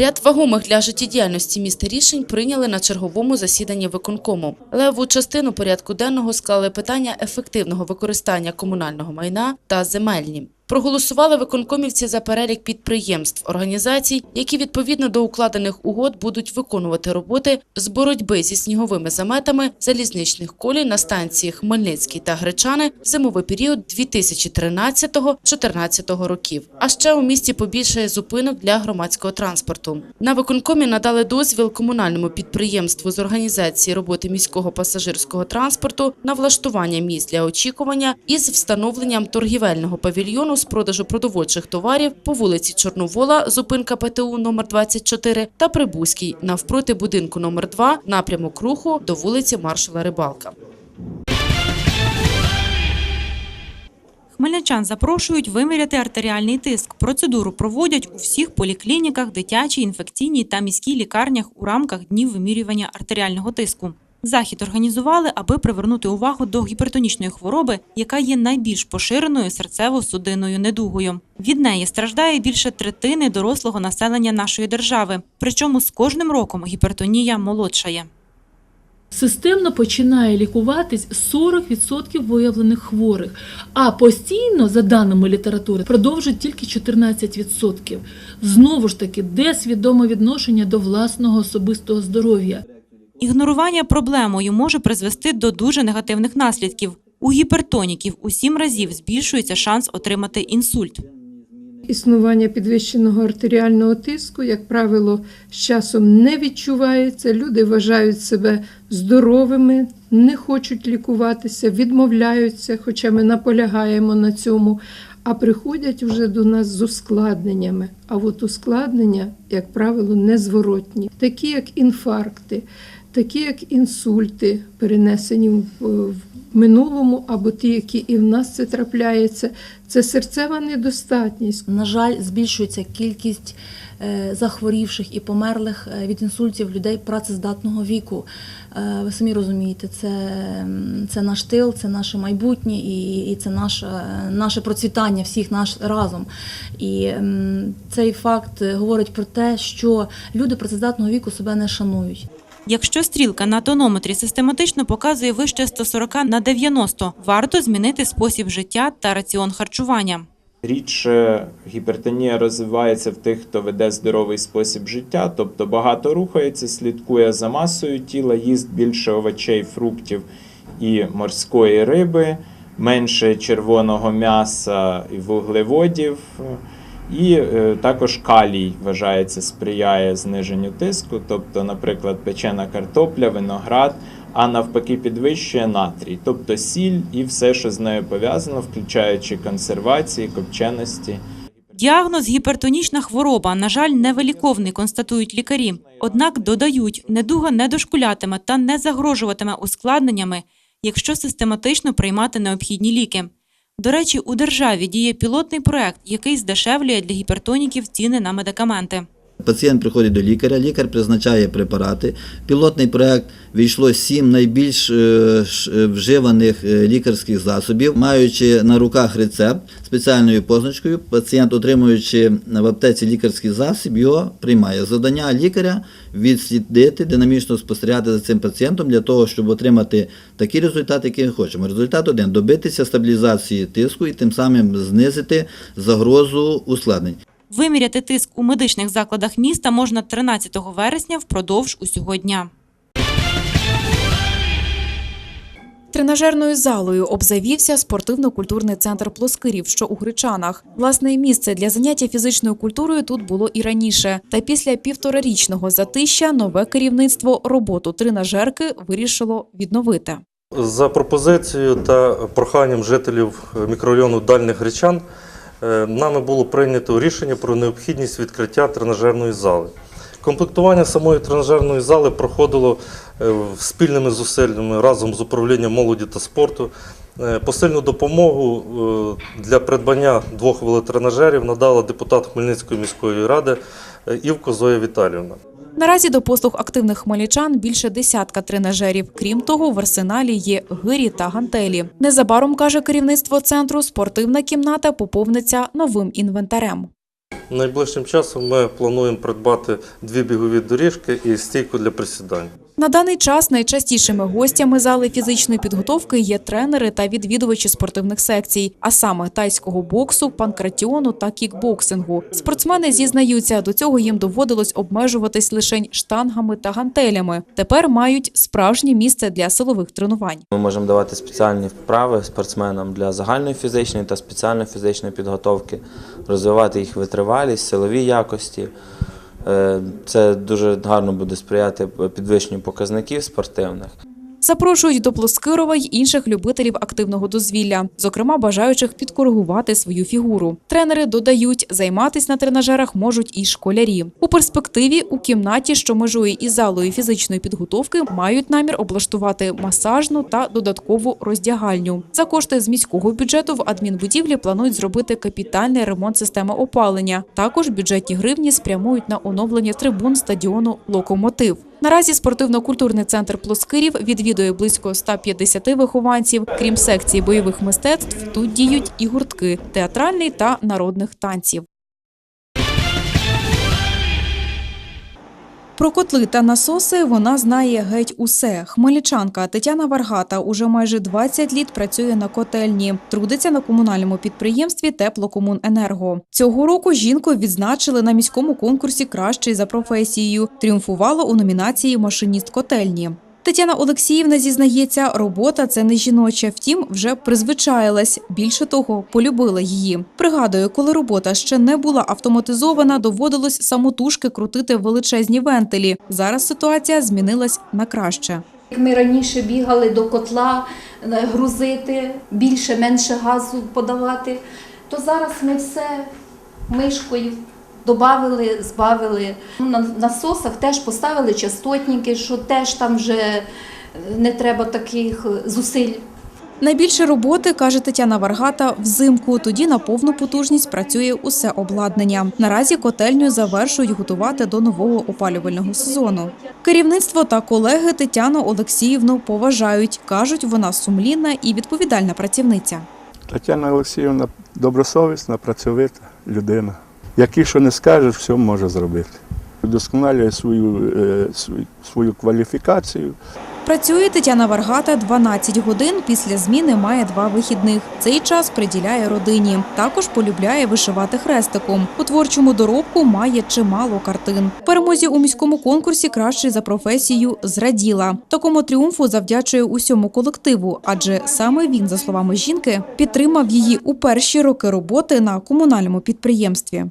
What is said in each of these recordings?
Ряд вагомих для життєдіяльності міста рішень прийняли на черговому засіданні виконкому. Леву частину порядку денного склали питання ефективного використання комунального майна та земельні. Проголосували виконкомівці за перелік підприємств, організацій, які відповідно до укладених угод будуть виконувати роботи з боротьби зі сніговими заметами залізничних колій на станції Хмельницький та Гречани в зимовий період 2013-2014 років. А ще у місті побільшає зупинок для громадського транспорту. На виконкомі надали дозвіл комунальному підприємству з організації роботи міського пасажирського транспорту на влаштування місць для очікування із встановленням торгівельного павільйону з продажу продовольчих товарів по вулиці Чорновола, зупинка ПТУ номер 24 та Прибузькій навпроти будинку номер 2 напрямок руху до вулиці Маршала Рибалка. Хмельничан запрошують виміряти артеріальний тиск. Процедуру проводять у всіх поліклініках, дитячій, інфекційній та міській лікарнях у рамках днів вимірювання артеріального тиску. Захід організували, аби привернути увагу до гіпертонічної хвороби, яка є найбільш поширеною серцево-судинною недугою. Від неї страждає більше третини дорослого населення нашої держави. Причому з кожним роком гіпертонія молодшає. Системно починає лікуватись 40% виявлених хворих, а постійно, за даними літератури, продовжують тільки 14%. Знову ж таки, де свідоме відношення до власного особистого здоров'я. Ігнорування проблемою може призвести до дуже негативних наслідків. У гіпертоніків у сім разів збільшується шанс отримати інсульт. Існування підвищеного артеріального тиску, як правило, з часом не відчувається. Люди вважають себе здоровими, не хочуть лікуватися, відмовляються, хоча ми наполягаємо на цьому. А приходять вже до нас з ускладненнями. А от ускладнення, як правило, незворотні, такі як інфаркти, такі як інсульти, перенесені в минулому, або ті, які і в нас це трапляється, це серцева недостатність. На жаль, збільшується кількість е, захворівших і померлих е, від інсультів людей працездатного віку. Е, Ви самі розумієте, це, це наш тил, це наше майбутнє і, і це наше, наше процвітання всіх наш разом. І цей факт говорить про те, що люди працездатного віку себе не шанують. Якщо стрілка на тонометрі систематично показує вище 140 на 90, варто змінити спосіб життя та раціон харчування. Рідше гіпертонія розвивається в тих, хто веде здоровий спосіб життя, тобто багато рухається, слідкує за масою тіла, їсть більше овочей, фруктів і морської риби, менше червоного м'яса і вуглеводів. І е, також калій вважається сприяє зниженню тиску, тобто, наприклад, печена картопля, виноград, а навпаки підвищує натрій, тобто сіль і все, що з нею пов'язано, включаючи консервації, копченості. Діагноз гіпертонічна хвороба, на жаль, невиліковний, констатують лікарі. Однак додають, недуга не дошкулятиме та не загрожуватиме ускладненнями, якщо систематично приймати необхідні ліки. До речі, у державі діє пілотний проект, який здешевлює для гіпертоніків ціни на медикаменти. Пацієнт приходить до лікаря, лікар призначає препарати. Пілотний проект війшло сім найбільш е, е, вживаних е, лікарських засобів. Маючи на руках рецепт спеціальною позначкою, пацієнт, отримуючи в аптеці лікарський засіб, його приймає. Завдання лікаря відслідити, динамічно спостерігати за цим пацієнтом для того, щоб отримати такі результати, які ми хочемо. Результат один добитися стабілізації тиску і тим самим знизити загрозу ускладнень. Виміряти тиск у медичних закладах міста можна 13 вересня впродовж усього дня. Тренажерною залою обзавівся спортивно-культурний центр Плоскирів, що у Гречанах. Власне місце для заняття фізичною культурою тут було і раніше. Та після півторарічного затища нове керівництво роботу тренажерки вирішило відновити. За пропозицією та проханням жителів мікрорайону Дальних Гречан нами було прийнято рішення про необхідність відкриття тренажерної зали. Комплектування самої тренажерної зали проходило е, спільними зусиллями разом з управлінням молоді та спорту. Е, Посильну допомогу е, для придбання двох велотренажерів надала депутат Хмельницької міської ради е, Івко Зоя Віталіївна. Наразі до послуг активних хмельничан більше десятка тренажерів. Крім того, в арсеналі є гирі та гантелі. Незабаром каже керівництво центру, спортивна кімната поповниться новим інвентарем. Найближчим часом ми плануємо придбати дві бігові доріжки і стійку для присідань. На даний час найчастішими гостями зали фізичної підготовки є тренери та відвідувачі спортивних секцій, а саме тайського боксу, панкратіону та кікбоксингу. Спортсмени зізнаються, до цього їм доводилось обмежуватись лише штангами та гантелями. Тепер мають справжнє місце для силових тренувань. Ми можемо давати спеціальні вправи спортсменам для загальної фізичної та спеціальної фізичної підготовки, розвивати їх витривалість, силові якості. Е, Це дуже гарно буде сприяти підвищенню показників спортивних. Запрошують до Плоскирова й інших любителів активного дозвілля, зокрема бажаючих підкоригувати свою фігуру. Тренери додають, займатися на тренажерах можуть і школярі. У перспективі у кімнаті, що межує із залою фізичної підготовки, мають намір облаштувати масажну та додаткову роздягальню. За кошти з міського бюджету в адмінбудівлі планують зробити капітальний ремонт системи опалення. Також бюджетні гривні спрямують на оновлення трибун стадіону Локомотив. Наразі спортивно-культурний центр Плоскирів відвідує близько 150 вихованців. Крім секції бойових мистецтв, тут діють і гуртки театральний та народних танців. Про котли та насоси вона знає геть усе. Хмельничанка Тетяна Варгата уже майже 20 літ працює на котельні, трудиться на комунальному підприємстві Теплокомуненерго. Цього року жінку відзначили на міському конкурсі Кращий за професією. Тріумфувала у номінації Машиніст котельні. Тетяна Олексіївна зізнається, робота це не жіноча, втім, вже призвичаїлась. Більше того, полюбила її. Пригадує, коли робота ще не була автоматизована, доводилось самотужки крутити величезні вентилі. Зараз ситуація змінилась на краще. Як Ми раніше бігали до котла е, грузити, більше, менше газу подавати, то зараз ми все мишкою додали, збавили. На насосах теж поставили частотники, що теж там вже не треба таких зусиль. Найбільше роботи, каже Тетяна Варгата, взимку. Тоді на повну потужність працює усе обладнання. Наразі котельню завершують готувати до нового опалювального сезону. Керівництво та колеги Тетяну Олексіївну поважають. кажуть, вона сумлінна і відповідальна працівниця. Тетяна Олексіївна добросовісна, працьовита людина. Який що не скаже, все може зробити. Вдосконалює свою, е, свою, свою кваліфікацію. Працює Тетяна Варгата 12 годин. Після зміни має два вихідних. Цей час приділяє родині. Також полюбляє вишивати хрестиком. У творчому доробку має чимало картин. Перемозі у міському конкурсі кращий за професію зраділа. Такому тріумфу завдячує усьому колективу, адже саме він, за словами жінки, підтримав її у перші роки роботи на комунальному підприємстві.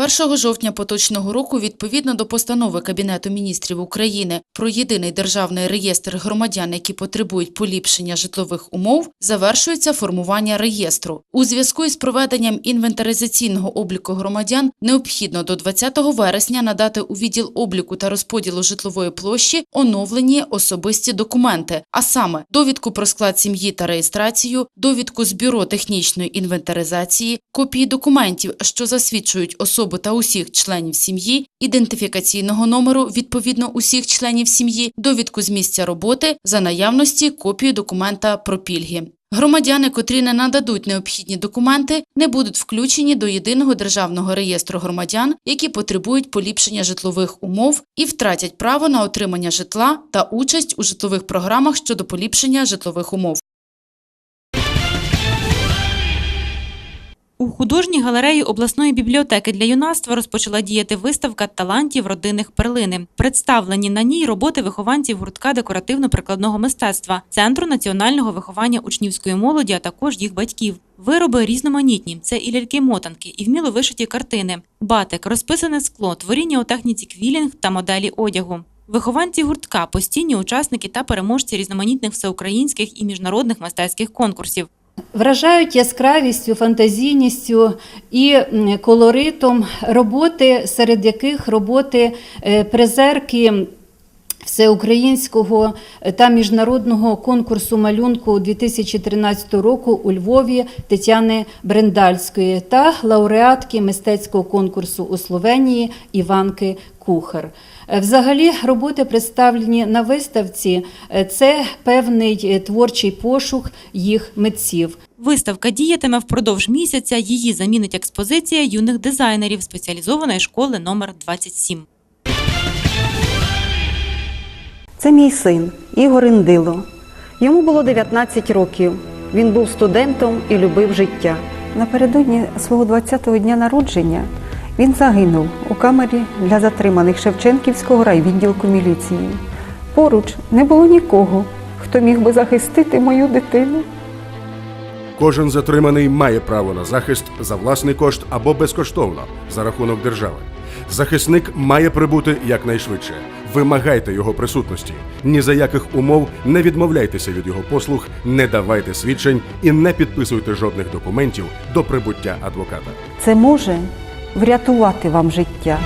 1 жовтня поточного року, відповідно до постанови Кабінету міністрів України про єдиний державний реєстр громадян, які потребують поліпшення житлових умов, завершується формування реєстру. У зв'язку із проведенням інвентаризаційного обліку громадян необхідно до 20 вересня надати у відділ обліку та розподілу житлової площі оновлені особисті документи, а саме довідку про склад сім'ї та реєстрацію, довідку з бюро технічної інвентаризації, копії документів, що засвідчують особу та усіх членів сім'ї, ідентифікаційного номеру відповідно усіх членів сім'ї, довідку з місця роботи за наявності копію документа про пільги. Громадяни, котрі не нададуть необхідні документи, не будуть включені до єдиного державного реєстру громадян, які потребують поліпшення житлових умов і втратять право на отримання житла та участь у житлових програмах щодо поліпшення житлових умов. У художній галереї обласної бібліотеки для юнацтва розпочала діяти виставка талантів родинних перлини. Представлені на ній роботи вихованців гуртка декоративно-прикладного мистецтва, центру національного виховання учнівської молоді, а також їх батьків. Вироби різноманітні. Це і ляльки-мотанки, і вміло вишиті картини, батик, розписане скло, творіння у техніці квілінг та моделі одягу. Вихованці гуртка постійні учасники та переможці різноманітних всеукраїнських і міжнародних мистецьких конкурсів. Вражають яскравістю, фантазійністю і колоритом роботи, серед яких роботи е, призерки всеукраїнського та міжнародного конкурсу малюнку 2013 року у Львові Тетяни Брендальської та лауреатки мистецького конкурсу у Словенії Іванки Кухар. Е, Взагалі, роботи представлені на виставці. е, Це певний е, творчий пошук їх митців. Виставка діятиме впродовж місяця. Її замінить експозиція юних дизайнерів спеціалізованої школи номер 27. Це мій син Ігор Індило. Йому було 19 років. Він був студентом і любив життя. Напередодні свого 20-го дня народження він загинув у камері для затриманих Шевченківського райвідділку міліції. Поруч не було нікого, хто міг би захистити мою дитину. Кожен затриманий має право на захист за власний кошт або безкоштовно за рахунок держави. Захисник має прибути якнайшвидше. Вимагайте його присутності. Ні за яких умов не відмовляйтеся від його послуг, не давайте свідчень і не підписуйте жодних документів до прибуття адвоката. Це може врятувати вам життя.